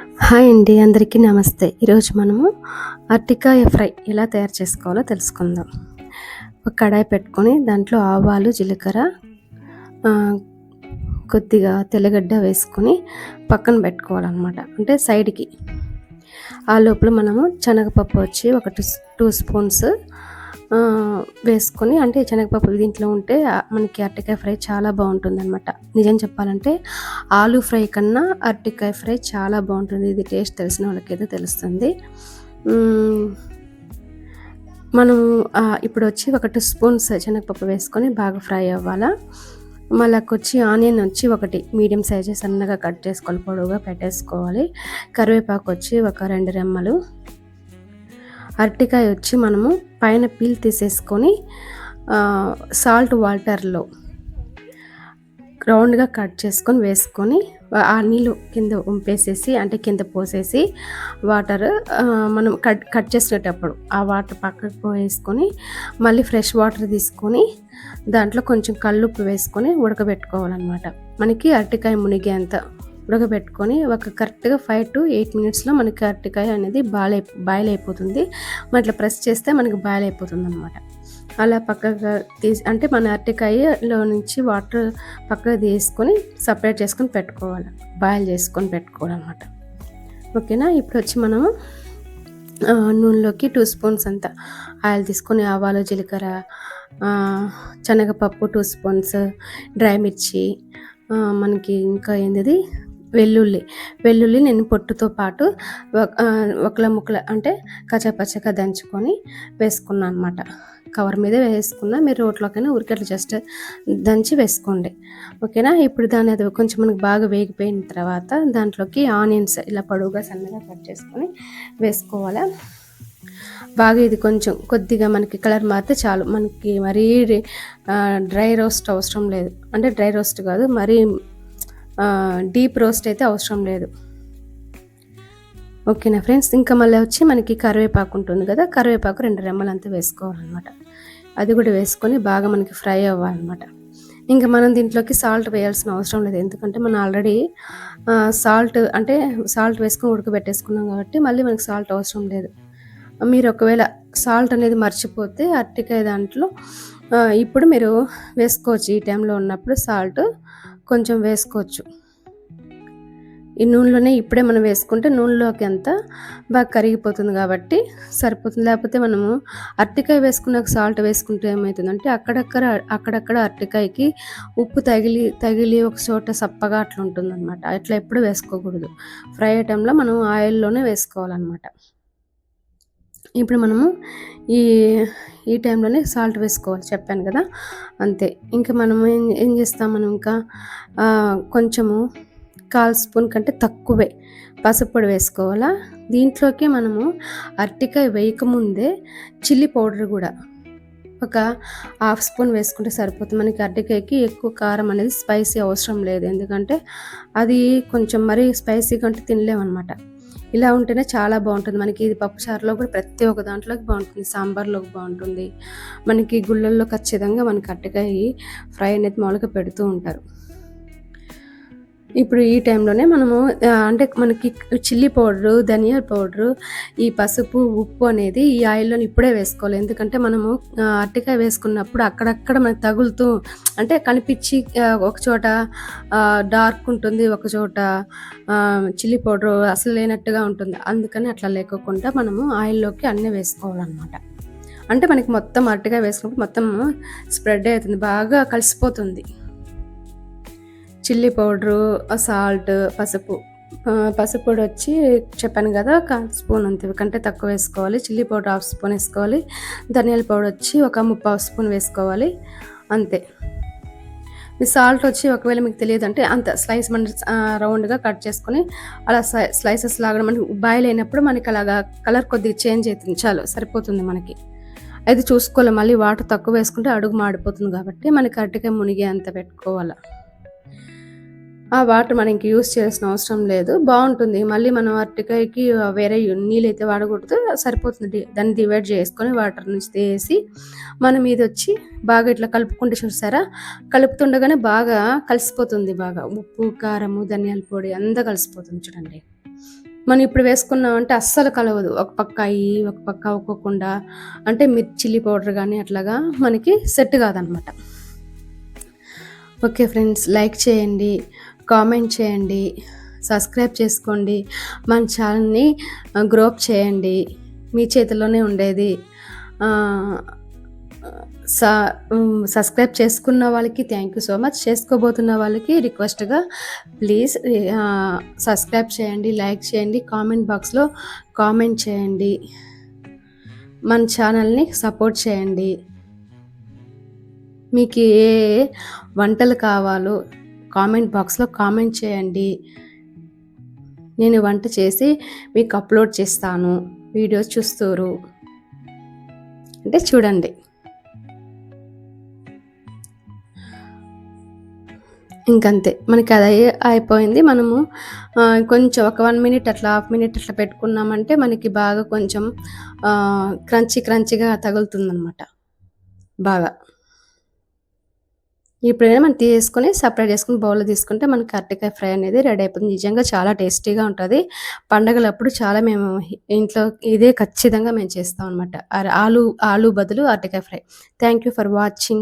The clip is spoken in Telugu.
హాయ్ అండి అందరికీ నమస్తే. ఈరోజు మనము అరటికాయ ఫ్రై ఎలా తయారు చేసుకోవాలో తెలుసుకుందాం. ఒక కడాయి పెట్టుకొని దాంట్లో ఆవాలు జీలకర్ర కొద్దిగా తెల్లగడ్డ వేసుకొని పక్కన పెట్టుకోవాలన్నమాట. అంటే సైడ్కి. ఆ లోపల మనము శనగపప్పు వచ్చి ఒక టూ టూ స్పూన్స్ వేసుకొని అంటే శనగపప్పు దీంట్లో ఉంటే మనకి అరటికాయ ఫ్రై చాలా బాగుంటుంది అనమాట నిజం చెప్పాలంటే ఆలు ఫ్రై కన్నా అరటికాయ ఫ్రై చాలా బాగుంటుంది. ఇది టేస్ట్ తెలిసిన వాళ్ళకైతే తెలుస్తుంది. మనం ఇప్పుడు వచ్చి ఒక టూ స్పూన్స్ శనగపప్పు వేసుకొని బాగా ఫ్రై అవ్వాలా? మళ్ళీ వచ్చి ఆనియన్ వచ్చి ఒకటి మీడియం సైజెస్ సన్నగా కట్ చేసుకొని పొడవుగా పెట్టేసుకోవాలి. కరివేపాకు వచ్చి ఒక రెండు రెమ్మలు. అరటికాయ వచ్చి మనము పైన పీల్ తీసేసుకొని సాల్ట్ వాటర్లో రౌండ్గా కట్ చేసుకొని వేసుకొని ఆ నీళ్ళు కింద ఉంపేసేసి అంటే కింద పోసేసి వాటర్ మనం కట్ కట్ చేసేటప్పుడు ఆ వాటర్ పక్కకు పోయేసుకొని మళ్ళీ ఫ్రెష్ వాటర్ తీసుకొని దాంట్లో కొంచెం కల్లుప్పు వేసుకొని ఉడకబెట్టుకోవాలన్నమాట. మనకి అరటికాయ మునిగేంత ఉడకబెట్టుకొని ఒక కరెక్ట్గా ఫైవ్ టు ఎయిట్ మినిట్స్లో మనకి అరటికాయ అనేది బాయిల్ అయి బాయిల్ అయిపోతుంది. మనం ఇట్లా ప్రెస్ చేస్తే మనకి బాయిల్ అయిపోతుంది అనమాట అలా పక్కగా తీసి అంటే మన అరటికాయలో నుంచి వాటర్ పక్కగా తీసుకొని సపరేట్ చేసుకొని పెట్టుకోవాలి. బాయిల్ చేసుకొని పెట్టుకోవాలన్నమాట ఓకేనా? ఇప్పుడు వచ్చి మనము నూనెలోకి టూ స్పూన్స్ అంత ఆయిల్ తీసుకొని ఆవాలు జీలకర్ర శనగపప్పు టూ స్పూన్స్ డ్రై మిర్చి మనకి ఇంకా ఏంటిది వెల్లుల్లి వెల్లుల్లి నేను పొట్టుతో పాటు ఒకల ముక్కల అంటే కచ్చపచ్చగా దంచుకొని వేసుకున్నాను అనమాట కవర్ మీద వేసుకున్నా మీరు రోట్లోకైనా ఊరికే అట్లా జస్ట్ దంచి వేసుకోండి. ఓకేనా? ఇప్పుడు దాని అది కొంచెం మనకు బాగా వేగిపోయిన తర్వాత దాంట్లోకి ఆనియన్స్ ఇలా పొడవుగా సన్నగా కట్ చేసుకొని వేసుకోవాలి? బాగా ఇది కొంచెం కొద్దిగా మనకి కలర్ మారితే చాలు. మనకి మరీ డ్రై రోస్ట్ అవసరం లేదు. అంటే డ్రై రోస్ట్ కాదు మరీ డీప్ రోస్ట్ అయితే అవసరం లేదు. ఓకేనా ఫ్రెండ్స్? ఇంకా మళ్ళీ వచ్చి మనకి కరివేపాకు ఉంటుంది కదా కరివేపాకు రెండు రెమ్మలు అంతా వేసుకోవాలన్నమాట. అది కూడా వేసుకొని బాగా మనకి ఫ్రై అవ్వాలన్నమాట. ఇంకా మనం దీంట్లోకి సాల్ట్ వేయాల్సిన అవసరం లేదు. ఎందుకంటే మనం ఆల్రెడీ సాల్ట్ అంటే సాల్ట్ వేసుకొని ఉడకబెట్టేసుకున్నాం కాబట్టి మళ్ళీ మనకి సాల్ట్ అవసరం లేదు. మీరు ఒకవేళ సాల్ట్ అనేది మర్చిపోతే అరటికాయ దాంట్లో ఇప్పుడు మీరు వేసుకోవచ్చు. ఈ టైంలో ఉన్నప్పుడు సాల్ట్ కొంచెం వేసుకోవచ్చు. ఈ నూనెలోనే ఇప్పుడే మనం వేసుకుంటే నూనెలోకి అంతా బాగా కరిగిపోతుంది కాబట్టి సరిపోతుంది. లేకపోతే మనము అరటికాయ వేసుకున్నాక సాల్ట్ వేసుకుంటే ఏమవుతుందంటే అక్కడక్కడ అక్కడక్కడ అరటికాయకి ఉప్పు తగిలి తగిలి ఒక చోట సప్పగా అట్లా ఉంటుంది అనమాట అట్లా ఎప్పుడు వేసుకోకూడదు. ఫ్రై ఐటెంలో మనం ఆయిల్లోనే వేసుకోవాలన్నమాట. ఇప్పుడు మనము ఈ ఈ టైంలోనే సాల్ట్ వేసుకోవాలి చెప్పాను కదా? అంతే. ఇంకా మనము ఏం ఏం చేస్తాం మనం ఇంకా? కొంచెము కాల్ స్పూన్ కంటే తక్కువే పసుపొడి వేసుకోవాలా? దీంట్లోకి మనము అరటికాయ వేయకముందే చిల్లీ పౌడర్ కూడా ఒక హాఫ్ స్పూన్ వేసుకుంటే సరిపోతుంది. మనకి అరటికాయకి ఎక్కువ కారం అనేది స్పైసీ అవసరం లేదు. ఎందుకంటే అది కొంచెం మరీ స్పైసీ కంటే తినలేమన్నమాట. ఇలా ఉంటేనే చాలా బాగుంటుంది. మనకి ఇది పప్పు చారులో కూడా ప్రతి ఒక్క దాంట్లోకి బాగుంటుంది. సాంబార్లోకి బాగుంటుంది. మనకి గుళ్ళల్లో ఖచ్చితంగా మనకి అట్టకాయ ఫ్రై అనేది మామూలుగా పెడుతూ ఉంటారు. ఇప్పుడు ఈ టైంలోనే మనము అంటే మనకి చిల్లీ పౌడరు ధనియాల పౌడరు ఈ పసుపు ఉప్పు అనేది ఈ ఆయిల్లో ఇప్పుడే వేసుకోవాలి. ఎందుకంటే మనము అరటికాయ వేసుకున్నప్పుడు అక్కడక్కడ మనకు తగులుతూ అంటే కనిపించి ఒక చోట డార్క్ ఉంటుంది ఒక చోట చిల్లీ పౌడరు అసలు లేనట్టుగా ఉంటుంది. అందుకని అట్లా లేకోకుండా మనము ఆయిల్లోకి అన్నీ వేసుకోవాలన్నమాట. అంటే మనకి మొత్తం అరటికాయ వేసుకున్నప్పుడు మొత్తం స్ప్రెడ్ అవుతుంది బాగా కలిసిపోతుంది. చిల్లీ పౌడరు సాల్ట్ పసుపు. పసుపు పొడి వచ్చి చెప్పాను కదా ఒక స్పూన్ అంతే కంటే తక్కువ వేసుకోవాలి. చిల్లీ పౌడర్ హాఫ్ స్పూన్ వేసుకోవాలి. ధనియాల పౌడర్ వచ్చి ఒక ముప్పావు స్పూన్ వేసుకోవాలి. అంతే. మీ సాల్ట్ వచ్చి ఒకవేళ మీకు తెలియదు అంటే అంత స్లైస్ మన రౌండ్గా కట్ చేసుకొని అలా స్లైసెస్ లాగడం మనకి బాయిల్ అయినప్పుడు మనకి అలాగా కలర్ కొద్దిగా చేంజ్ అవుతుంది. చాలు సరిపోతుంది మనకి. అది చూసుకోవాలి. మళ్ళీ వాటర్ తక్కువ వేసుకుంటే అడుగు మాడిపోతుంది కాబట్టి మనకి అరటికాయ మునిగే అంత పెట్టుకోవాలి. ఆ వాటర్ మనం ఇంక యూస్ చేయాల్సిన అవసరం లేదు. బాగుంటుంది. మళ్ళీ మనం అరటికాయకి వేరే నీళ్ళు అయితే వాడకూడదు. సరిపోతుంది. దాన్ని డివైడ్ చేసుకొని వాటర్ నుంచి తీసి మనం ఇది వచ్చి బాగా ఇట్లా కలుపుకుంటే చూసారా? కలుపుతుండగానే బాగా కలిసిపోతుంది బాగా. ఉప్పు కారము ధనియాల పొడి అంతా కలిసిపోతుంది చూడండి. మనం ఇప్పుడు వేసుకున్నామంటే అస్సలు కలవదు. ఒక పక్క అయ్యి ఒక పక్క అవ్వకుండా. అంటే మిర్చిల్లి పౌడర్ కానీ అట్లాగా మనకి సెట్ కాదనమాట. ఓకే ఫ్రెండ్స్ లైక్ చేయండి కామెంట్ చేయండి సబ్స్క్రైబ్ చేసుకోండి మన ఛానల్ని గ్రోప్ చేయండి మీ చేతిలోనే ఉండేది. సబ్స్క్రైబ్ చేసుకున్న వాళ్ళకి థ్యాంక్ యూ సో మచ్ చేసుకోబోతున్న వాళ్ళకి రిక్వెస్ట్గా ప్లీజ్ సబ్స్క్రైబ్ చేయండి లైక్ చేయండి కామెంట్ బాక్స్లో కామెంట్ చేయండి. మన ఛానల్ని సపోర్ట్ చేయండి. మీకు ఏ వంటలు కావాలో కామెంట్ బాక్స్లో కామెంట్ చేయండి. నేను వంట చేసి మీకు అప్లోడ్ చేస్తాను. వీడియోస్ చూస్తారు. అంటే చూడండి. ఇంకంతే. మనకి అది అయిపోయింది. మనము కొంచెం ఒక వన్ మినిట్ అట్లా హాఫ్ మినిట్ అట్లా పెట్టుకున్నామంటే మనకి బాగా కొంచెం క్రంచీ క్రంచిగా తగులుతుందనమాట బాగా. ఇప్పుడైనా మనం తీసుకొని సపరేట్ చేసుకుని బౌల్లో తీసుకుంటే మనకి అరటికాయ ఫ్రై అనేది రెడీ అయిపోతుంది. నిజంగా చాలా టేస్టీగా ఉంటుంది. పండగలప్పుడు చాలా మేము ఇంట్లో ఇదే ఖచ్చితంగా మేము చేస్తాం అనమాట ఆలు ఆలు బదులు అరటికాయ fry. Thank you for watching